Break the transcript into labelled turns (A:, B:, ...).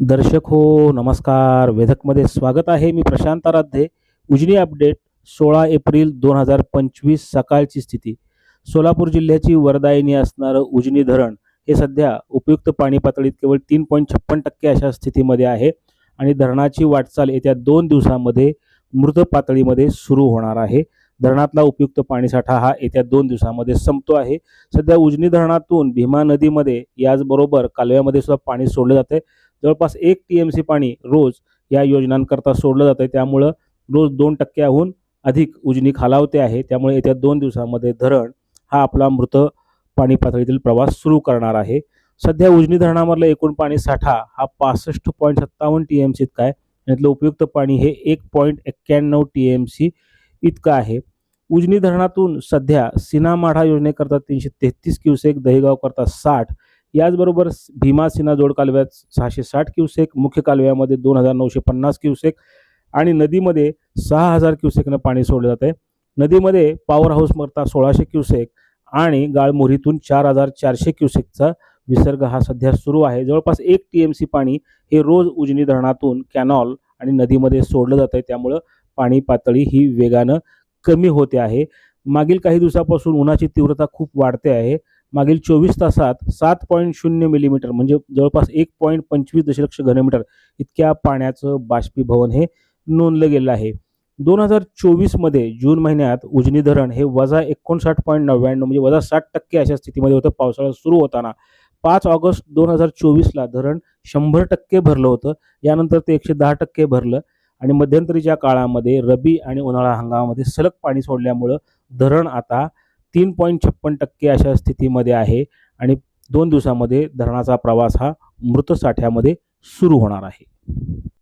A: दर्शक हो नमस्कार. वेधकमध्ये स्वागत आहे. मी प्रशांत आराध्ये. उजनी अपडेट सोळा एप्रिल दोन हजार पंचवीस सकाळची स्थिती. सोलापूर जिल्ह्याची वरदायिनी असणारं उजनी धरण हे सध्या उपयुक्त पाणी पातळीत केवळ तीन पॉईंट छप्पन टक्के अशा स्थितीमध्ये आहे आणि धरणाची वाटचाल येत्या दोन दिवसामध्ये मृत पातळीमध्ये सुरू होणार आहे. धरणातला उपयुक्त पाणीसाठा हा येत्या दोन दिवसामध्ये संपतो आहे. सध्या उजनी धरणातून भीमा नदीमध्ये याचबरोबर कालव्यामध्ये सुद्धा पाणी सोडलं जाते जवळपास एक टी एम सी पाणी रोज या योजनांकरता सोडलं जातं त्यामुळं रोज दोन टक्क्याहून अधिक उजनी खालावते आहे. त्यामुळे येत्या दोन दिवसामध्ये धरण हा आपला मृत पाणी पातळीतील प्रवास सुरू करणार आहे. सध्या उजनी धरणामधलं एकूण पाणी साठा हा पासष्ट पॉईंट सत्तावन्न टी एम सी इतका आहे यातलं उपयुक्त पाणी हे एक पॉईंट एक्क्याण्णव टी एम सी इतकं आहे. उजनी धरणातून सध्या सिना माढा योजनेकरता तीनशे तेहतीस क्युसेक दहेगावकरता साठ याचबरोबर भीमा सिना जोड कालव्यात सहाशे साठ क्युसेक मुख्य कालव्यामध्ये दोन हजार नऊशे पन्नास क्युसेक आणि नदीमध्ये सहा हजार क्युसेकनं पाणी सोडलं जातं आहे नदीमध्ये पॉवर हाऊसमरता सोळाशे क्युसेक आणि गाळमोरीतून चार हजार चारशे क्युसेकचा विसर्ग हा सध्या सुरू आहे. जवळपास एक टी एम सी पाणी हे रोज उजनी धरणातून कॅनॉल आणि नदीमध्ये सोडलं जातं आहे त्यामुळं पाणी पातळी ही वेगानं कमी होते आहे. मागील काही दिवसापासून उन्हाची तीव्रता खूप वाढते आहे. मागील चोवीस तासात सात पॉईंट शून्य मिलीमीटर म्हणजे जवळपास एक पॉईंट पंचवीस दशलक्ष घनमीटर इतक्या पाण्याचं बाष्पीभवन हे नोंदलं गेलं आहे. दोन हजार चोवीसमध्ये जून महिन्यात उजनी धरण हे वजा एकोणसाठ पॉईंट नव्याण्णव म्हणजे वजा साठ टक्के अशा स्थितीमध्ये होतं. पावसाळा सुरू होताना पाच ऑगस्ट दोन हजार चोवीसला धरण शंभर टक्के भरलं होतं. यानंतर ते एकशे दहा टक्के भरलं. आणि मध्यंतरीच्या काळामध्ये रबी आणि उन्हाळा हंगामामध्ये सलग पाणी सोडल्यामुळं धरण आता तीन पॉईंट छप्पन टक्के अशा स्थितीमध्ये आहे आणि दोन दिवसामध्ये धरणाचा प्रवास हा मृत साठ्यामध्ये सुरू होणार आहे.